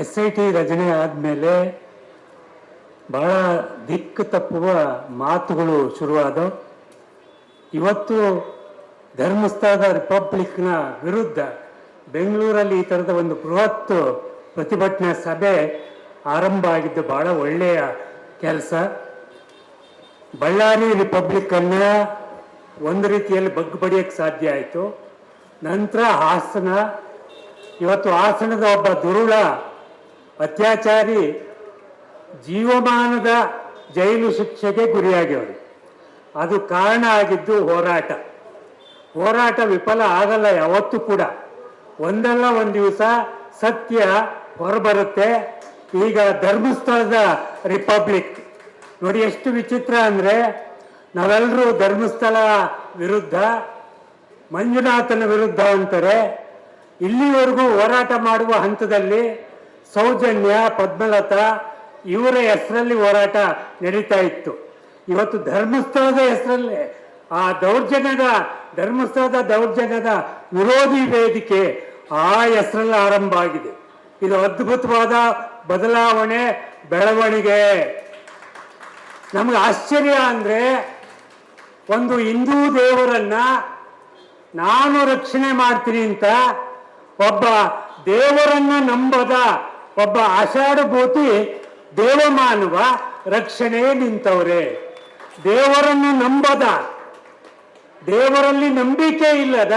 S I T ರಚನೆ ಆದಮೇಲೆ ಬಹಳ ದಿಕ್ಕು ತಪ್ಪುವ ಮಾತುಗಳು ಶುರುವಾದವು. ಇವತ್ತು ಧರ್ಮಸ್ಥಳದ ರಿಪಬ್ಲಿಕ್ನ ವಿರುದ್ಧ ಬೆಂಗಳೂರಲ್ಲಿ ಈ ಥರದ ಒಂದು ಬೃಹತ್ ಪ್ರತಿಭಟನೆ ಸಭೆ ಆರಂಭ ಆಗಿದ್ದು ಬಹಳ ಒಳ್ಳೆಯ ಕೆಲಸ. ಬಳ್ಳಾರಿ ರಿಪಬ್ಲಿಕ್ಕನ್ನು ಒಂದು ರೀತಿಯಲ್ಲಿ ಬಗ್ಗು ಬಡಿಯಕ್ಕೆ ಸಾಧ್ಯ ಆಯಿತು. ನಂತರ ಹಾಸನ, ಇವತ್ತು ಹಾಸನದ ಒಬ್ಬ ದುರುಳ ಅತ್ಯಾಚಾರಿ ಜೀವಮಾನದ ಜೈಲು ಶಿಕ್ಷೆಗೆ ಗುರಿಯಾಗಿವರು ಅದು ಕಾರಣ ಆಗಿದ್ದು ಹೋರಾಟ. ಹೋರಾಟ ವಿಫಲ ಆಗಲ್ಲ ಯಾವತ್ತೂ ಕೂಡ. ಒಂದಲ್ಲ ಒಂದು ದಿವಸ ಸತ್ಯ ಹೊರಬರುತ್ತೆ. ಈಗ ಧರ್ಮಸ್ಥಳದ ರಿಪಬ್ಲಿಕ್. ನೋಡಿ ಎಷ್ಟು ವಿಚಿತ್ರ ಅಂದರೆ ನಾವೆಲ್ಲರೂ ಧರ್ಮಸ್ಥಳ ವಿರುದ್ಧ, ಮಂಜುನಾಥನ ವಿರುದ್ಧ ಅಂತಾರೆ. ಇಲ್ಲಿವರೆಗೂ ಹೋರಾಟ ಮಾಡುವ ಹಂತದಲ್ಲಿ ಸೌಜನ್ಯ, ಪದ್ಮಲತಾ, ಇವರ ಹೆಸರಲ್ಲಿ ಹೋರಾಟ ನಡೀತಾ ಇತ್ತು. ಇವತ್ತು ಧರ್ಮಸ್ಥಳದ ಹೆಸರಲ್ಲಿ ಆ ದೌರ್ಜನ್ಯದ, ಧರ್ಮಸ್ಥಳದ ದೌರ್ಜನ್ಯದ ವಿರೋಧಿ ವೇದಿಕೆ ಆ ಹೆಸರಲ್ಲಿ ಆರಂಭ ಆಗಿದೆ. ಇದು ಅದ್ಭುತವಾದ ಬದಲಾವಣೆ, ಬೆಳವಣಿಗೆ. ನಮ್ಗೆ ಆಶ್ಚರ್ಯ ಅಂದ್ರೆ ಒಂದು ಹಿಂದೂ ದೇವರನ್ನ ನಾನು ರಕ್ಷಣೆ ಮಾಡ್ತೀನಿ ಅಂತ ಒಬ್ಬ ದೇವರನ್ನ ನಂಬದ ಒಬ್ಬ ಆಷಾಢಭೂತಿ ದೇವಮಾನವ ರಕ್ಷಣೆ ನಿಂತವ್ರೆ. ದೇವರನ್ನು ನಂಬದ, ದೇವರಲ್ಲಿ ನಂಬಿಕೆ ಇಲ್ಲದ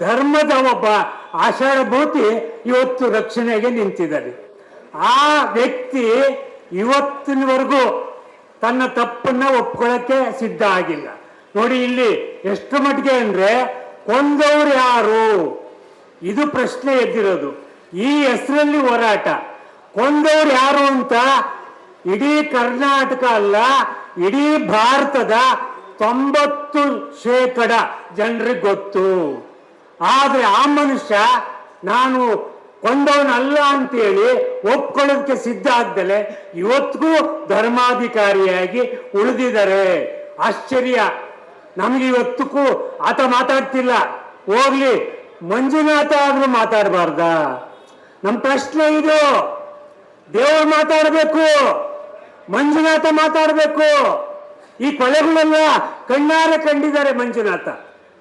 ಧರ್ಮದ ಒಬ್ಬ ಆಷಾಢಭೂತಿ ಇವತ್ತು ರಕ್ಷಣೆಗೆ ನಿಂತಿದ್ದಾರೆ ಆ ವ್ಯಕ್ತಿ ಇವತ್ತಿನವರೆಗೂ ತನ್ನ ತಪ್ಪನ್ನ ಒಪ್ಕೊಳ್ಳಕ್ಕೆ ಸಿದ್ಧ ಆಗಿಲ್ಲ. ನೋಡಿ ಇಲ್ಲಿ ಎಷ್ಟು ಮಟ್ಟಿಗೆ ಅಂದ್ರೆ ಕೊಂದವ್ರು ಯಾರು? ಇದು ಪ್ರಶ್ನೆ ಎದ್ದಿರೋದು. ಈ ಹೆಸರಲ್ಲಿ ಹೋರಾಟ. ಕೊಂದವ್ರು ಯಾರು ಅಂತ ಇಡೀ ಕರ್ನಾಟಕ ಅಲ್ಲ, ಇಡೀ ಭಾರತದ ತೊಂಬತ್ತು ಶೇಕಡ ಜನರಿಗೆ ಗೊತ್ತು. ಆದ್ರೆ ಆ ಮನುಷ್ಯ ನಾನು ಕೊಂದವನಲ್ಲ ಅಂತೇಳಿ ಒಪ್ಕೊಳ್ಳೋದಕ್ಕೆ ಸಿದ್ಧ ಆಗ್ದಲೆ ಇವತ್ತಿಗೂ ಧರ್ಮಾಧಿಕಾರಿಯಾಗಿ ಉಳಿದಿದ್ದಾರೆ. ಆಶ್ಚರ್ಯ. ನಮಗೆ ಇವತ್ತಿಗೂ ಆತ ಮಾತಾಡ್ತಿಲ್ಲ. ಹೋಗ್ಲಿ, ಮಂಜುನಾಥ ಆದ್ರೂ ಮಾತಾಡಬಾರ್ದ? ನಮ್ಮ ಪ್ರಶ್ನೆ ಇದು. ದೇವರು ಮಾತಾಡಬೇಕು, ಮಂಜುನಾಥ ಮಾತಾಡಬೇಕು. ಈ ಕೊಲೆಗಳೆಲ್ಲ ಕಣ್ಣಾರೆ ಕಂಡಿದ್ದಾರೆ ಮಂಜುನಾಥ.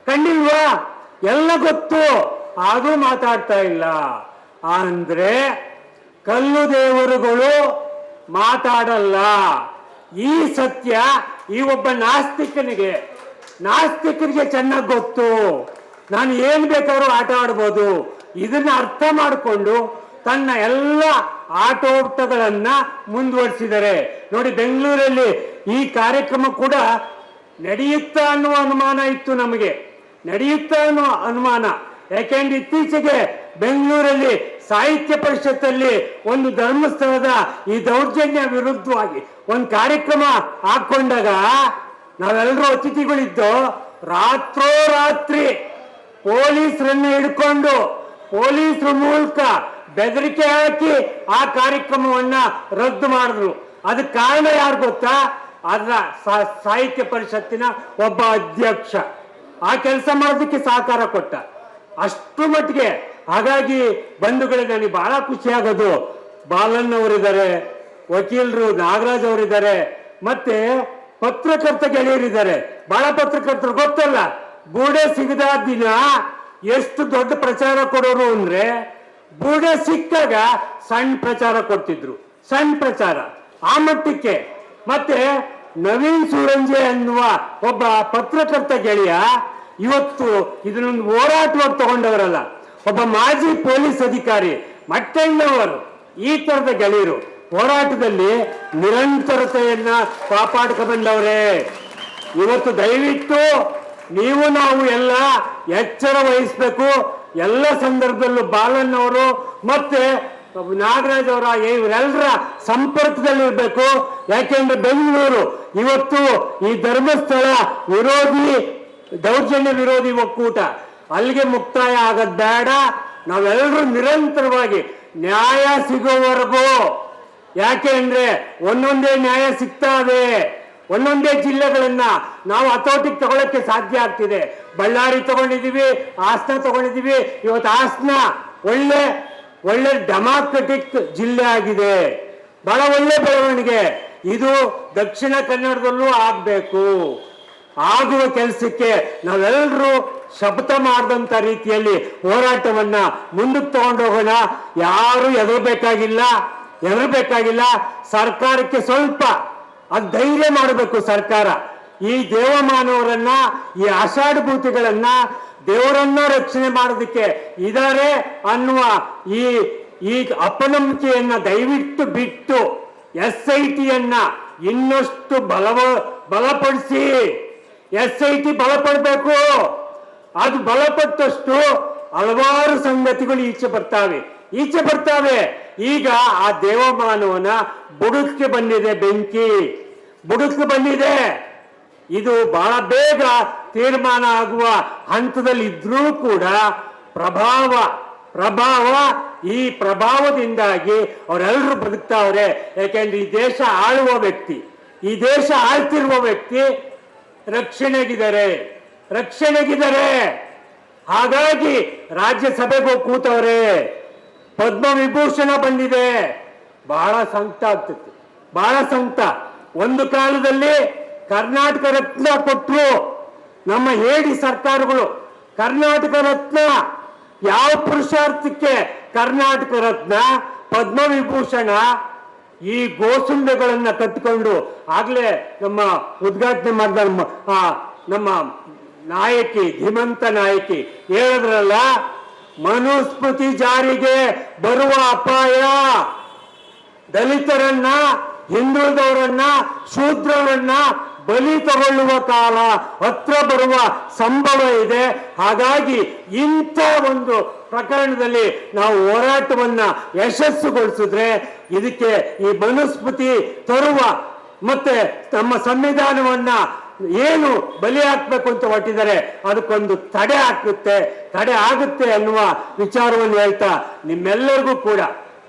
ಕಂಡಿಲ್ವಾ? ಎಲ್ಲ ಗೊತ್ತು, ಆದರೂ ಮಾತಾಡ್ತಾ ಇಲ್ಲ. ಅಂದ್ರೆ ಕಲ್ಲು ದೇವರುಗಳು ಮಾತಾಡಲ್ಲ. ಈ ಸತ್ಯ ಈ ಒಬ್ಬ ನಾಸ್ತಿಕನಿಗೆ, ನಾಸ್ತಿಕರಿಗೆ ಚೆನ್ನಾಗಿ ಗೊತ್ತು. ನಾನು ಏನ್ ಬೇಕಾದ್ರೂ ಆಟ ಆಡ್ಬೋದು. ಇದನ್ನ ಅರ್ಥ ಮಾಡಿಕೊಂಡು ತನ್ನ ಎಲ್ಲ ಆಟೋಟಗಳನ್ನ ಮುಂದುವರಿಸಿದ್ದಾರೆ ನೋಡಿ, ಬೆಂಗಳೂರಲ್ಲಿ ಈ ಕಾರ್ಯಕ್ರಮ ಕೂಡ ನಡೆಯುತ್ತಾ ಅನ್ನುವ ಅನುಮಾನ ಇತ್ತು ನಮಗೆ. ನಡೆಯುತ್ತಾ ಅನ್ನೋ ಅನುಮಾನ. ಯಾಕೆಂದ್ರೆ ಇತ್ತೀಚೆಗೆ ಬೆಂಗಳೂರಲ್ಲಿ ಸಾಹಿತ್ಯ ಪರಿಷತ್ತಲ್ಲಿ ಒಂದು ಧರ್ಮಸ್ಥಳದ ಈ ದೌರ್ಜನ್ಯ ವಿರುದ್ಧವಾಗಿ ಒಂದು ಕಾರ್ಯಕ್ರಮ ಹಾಕೊಂಡಾಗ ನಾವೆಲ್ಲರೂ ಅತಿಥಿಗಳಿದ್ದು ರಾತ್ರೋ ರಾತ್ರಿ ಪೊಲೀಸರನ್ನ ಹಿಡ್ಕೊಂಡು ಪೊಲೀಸರ ಮೂಲಕ ಬೆದರಿಕೆ ಹಾಕಿ ಆ ಕಾರ್ಯಕ್ರಮವನ್ನ ರದ್ದು ಮಾಡಿದ್ರು. ಅದಕ್ಕೆ ಕಾರಣ ಯಾರು ಗೊತ್ತಾ? ಅದರ ಸಾಹಿತ್ಯ ಪರಿಷತ್ತಿನ ಒಬ್ಬ ಅಧ್ಯಕ್ಷ. ಆ ಕೆಲಸ ಮಾಡೋದಕ್ಕೆ ಸಹಕಾರ ಕೊಟ್ಟ. ಅಷ್ಟು ಮಟ್ಟಿಗೆ ಹಾಗಾಗಿ ಬಂಧುಗಳಿಗೆ ನನಗೆ ಬಹಳ ಖುಷಿ ಆಗೋದು. ಬಾಲನ್ ಅವರಿದ್ದಾರೆ, ವಕೀಲರು ನಾಗರಾಜ್ ಅವರಿದ್ದಾರೆ, ಮತ್ತೆ ಪತ್ರಕರ್ತ ಗೆಳೆಯರಿದ್ದಾರೆ. ಬಹಳ ಪತ್ರಕರ್ತರು ಗೊತ್ತಲ್ಲ? ಗೂಡೆ ಸಿಗದ ದಿನ ಎಷ್ಟು ದೊಡ್ಡ ಪ್ರಚಾರ ಕೊಡೋರು ಅಂದ್ರೆ ಬುಡ ಸಿಕ್ಕಾಗ ಸಣ್ಣ ಪ್ರಚಾರ ಕೊಡ್ತಿದ್ರು. ಸಣ್ಣ ಪ್ರಚಾರ. ಆ ಮಟ್ಟಕ್ಕೆ. ಮತ್ತೆ ನವೀನ್ ಸೂರಂಜೆ ಅನ್ನುವ ಒಬ್ಬ ಪತ್ರಕರ್ತ ಗೆಳೆಯ ಇವತ್ತು ಇದನ್ನೊಂದು ಹೋರಾಟವಾಗಿ ತಗೊಂಡವರಲ್ಲ. ಒಬ್ಬ ಮಾಜಿ ಪೊಲೀಸ್ ಅಧಿಕಾರಿ ಮಟ್ಟಣ್ಣವರು, ಈ ತರದ ಗೆಳೆಯರು ಹೋರಾಟದಲ್ಲಿ ನಿರಂತರತೆಯನ್ನ ಬಂದವರೇ. ಇವತ್ತು ದಯವಿಟ್ಟು ನೀವು ನಾವು ಎಲ್ಲ ಎಚ್ಚರ ವಹಿಸ್ಬೇಕು. ಎಲ್ಲ ಸಂದರ್ಭದಲ್ಲೂ ಬಾಲಣ್ಣವರು ಮತ್ತೆ ನಾಗರಾಜ್ ಅವರ ಇವರೆಲ್ಲರ ಸಂಪರ್ಕದಲ್ಲಿ ಇರಬೇಕು. ಯಾಕೆಂದ್ರೆ ಬೆಂಗಳೂರು ಇವತ್ತು ಈ ಧರ್ಮಸ್ಥಳ ವಿರೋಧಿ, ದೌರ್ಜನ್ಯ ವಿರೋಧಿ ಒಕ್ಕೂಟ. ಅಲ್ಲಿಗೆ ಮುಕ್ತಾಯ ಆಗದ್ ಬೇಡ. ನಾವೆಲ್ಲರೂ ನಿರಂತರವಾಗಿ ನ್ಯಾಯ ಸಿಗೋವರೆಗೂ. ಯಾಕೆ ಅಂದ್ರೆ ಒಂದೊಂದೇ ನ್ಯಾಯ ಸಿಗ್ತಾವೆ. ಒಂದೊಂದೇ ಜಿಲ್ಲೆಗಳನ್ನ ನಾವು ಹತೋಟಿಗೆ ತಗೊಳಕ್ಕೆ ಸಾಧ್ಯ ಆಗ್ತಿದೆ. ಬಳ್ಳಾರಿ ತಗೊಂಡಿದೀವಿ ಹಾಸನ ತಗೊಂಡಿದೀವಿ ಇವತ್ತು ಹಾಸನ ಒಳ್ಳೆ ಒಳ್ಳೆ ಡೆಮಾಕ್ರೆಟಿಕ್ ಜಿಲ್ಲೆ ಆಗಿದೆ. ಬಹಳ ಒಳ್ಳೆ ಬೆಳವಣಿಗೆ. ಇದು ದಕ್ಷಿಣ ಕನ್ನಡದಲ್ಲೂ ಆಗ್ಬೇಕು. ಆಗುವ ಕೆಲಸಕ್ಕೆ ನಾವೆಲ್ಲರೂ ಶಬ್ದ ಮಾಡಿದಂತ ರೀತಿಯಲ್ಲಿ ಹೋರಾಟವನ್ನ ಮುಂದಕ್ಕೆ ತಗೊಂಡೋಗೋಣ ಯಾರು ಎದರಬೇಕಾಗಿಲ್ಲ ಎದರಬೇಕಾಗಿಲ್ಲ. ಸರ್ಕಾರಕ್ಕೆ ಸ್ವಲ್ಪ ಅದು ಧೈರ್ಯ ಮಾಡಬೇಕು ಸರ್ಕಾರ. ಈ ದೇವಮಾನವರನ್ನ, ಈ ಆಷಾಢಭೂತಿಗಳನ್ನ ದೇವರನ್ನ ರಕ್ಷಣೆ ಮಾಡೋದಕ್ಕೆ ಇದಾರೆ ಅನ್ನುವ ಈ ಈ ಅಪನಂಬಿಕೆಯನ್ನ ದಯವಿಟ್ಟು ಬಿಟ್ಟು ಎಸ್ ಐ ಟಿಯನ್ನ ಇನ್ನಷ್ಟು ಬಲವ, ಬಲಪಡಿಸಿ. ಎಸ್ ಐ ಟಿ ಬಲಪಡಬೇಕು. ಅದು ಬಲಪಟ್ಟಷ್ಟು ಹಲವಾರು ಸಂಗತಿಗಳು ಈಚೆ ಬರ್ತಾವೆ. ಈಚೆ ಬರ್ತಾವೆ. ಈಗ ಆ ದೇವಮಾನವನ ಬುಡಕ್ಕೆ ಬಂದಿದೆ ಬೆಂಕಿ. ಬುಡಕ್ಕೆ ಬಂದಿದೆ. ಇದು ಬಹಳ ಬೇಗ ತೀರ್ಮಾನ ಆಗುವ ಹಂತದಲ್ಲಿ ಇದ್ರೂ ಕೂಡ ಪ್ರಭಾವ ಪ್ರಭಾವ, ಈ ಪ್ರಭಾವದಿಂದಾಗಿ ಅವರೆಲ್ಲರೂ ಬದುಕ್ತಾವ್ರೆ. ಯಾಕೆಂದ್ರೆ ಈ ದೇಶ ಆಳುವ ವ್ಯಕ್ತಿ, ಈ ದೇಶ ಆಳ್ತಿರುವ ವ್ಯಕ್ತಿ ರಕ್ಷಣೆಗಿದ್ದಾರೆ ರಕ್ಷಣೆಗಿದ್ದಾರೆ. ಹಾಗಾಗಿ ರಾಜ್ಯಸಭೆಗೂ ಕೂತವ್ರೆ ಪದ್ಮ ವಿಭೂಷಣ ಬಂದಿದೆ. ಬಹಳ ಸಂಕಟ ಆಗ್ತೈತಿ ಬಹಳ ಸಂಕಟ. ಒಂದು ಕಾಲದಲ್ಲಿ ಕರ್ನಾಟಕ ರತ್ನ ಕೊಟ್ಟರು ನಮ್ಮ ಹೇಡಿ ಸರ್ಕಾರಗಳು. ಕರ್ನಾಟಕ ರತ್ನ, ಯಾವ ಪುರುಷಾರ್ಥಕ್ಕೆ ಕರ್ನಾಟಕ ರತ್ನ ಪದ್ಮ ವಿಭೂಷಣ ಈ ಗೋಸುಂಡೆಗಳನ್ನ ಕಟ್ಟಿಕೊಂಡು ಆಗ್ಲೇ ನಮ್ಮ ಉದ್ಘಾಟನೆ ಮಾಡಿದ ನಮ್ಮ ನಾಯಕಿ, ಧೀಮಂತ ನಾಯಕಿ ಹೇಳಿದ್ರಲ್ಲ, ಮನುಸ್ಮೃತಿ ಜಾರಿಗೆ ಬರುವ ಅಪಾಯ. ದಲಿತರನ್ನ ಹಿಂದುಳಿದವರನ್ನ ಶೂದ್ರರನ್ನ ಬಲಿ ತಗೊಳ್ಳುವ ಕಾಲ ಹತ್ರ ಬರುವ ಸಂಭವ ಇದೆ. ಹಾಗಾಗಿ ಇಂಥ ಒಂದು ಪ್ರಕರಣದಲ್ಲಿ ನಾವು ಹೋರಾಟವನ್ನ ಯಶಸ್ಸುಗೊಳಿಸಿದ್ರೆ ಇದಕ್ಕೆ ಈ ಮನುಸ್ಮೃತಿ ತರುವ ಮತ್ತೆ ನಮ್ಮ ಸಂವಿಧಾನವನ್ನ ಏನು ಬಲಿ ಹಾಕ್ಬೇಕು ಅಂತ ಹೊಟ್ಟಿದ್ದಾರೆ ಅದಕ್ಕೊಂದು ತಡೆ ಹಾಕುತ್ತೆ. ತಡೆ ಆಗುತ್ತೆ ಅನ್ನುವ ವಿಚಾರವನ್ನು ಹೇಳ್ತಾ ನಿಮ್ಮೆಲ್ಲರಿಗೂ ಕೂಡ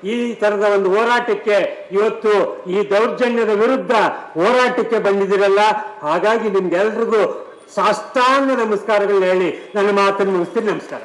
ಈ ತರದ ಒಂದು ಹೋರಾಟಕ್ಕೆ ಇವತ್ತು ಈ ದೌರ್ಜನ್ಯದ ವಿರುದ್ಧ ಹೋರಾಟಕ್ಕೆ ಬಂದಿದ್ದೀರಲ್ಲ? ಹಾಗಾಗಿ ನಿಮ್ಗೆಲ್ರಿಗೂ ಸಾಷ್ಟಾಂಗ ನಮಸ್ಕಾರಗಳನ್ನ ಹೇಳಿ ನನ್ನ ಮಾತನ್ನು ಮುಗಿಸ್ತೀನಿ. ನಮಸ್ಕಾರ.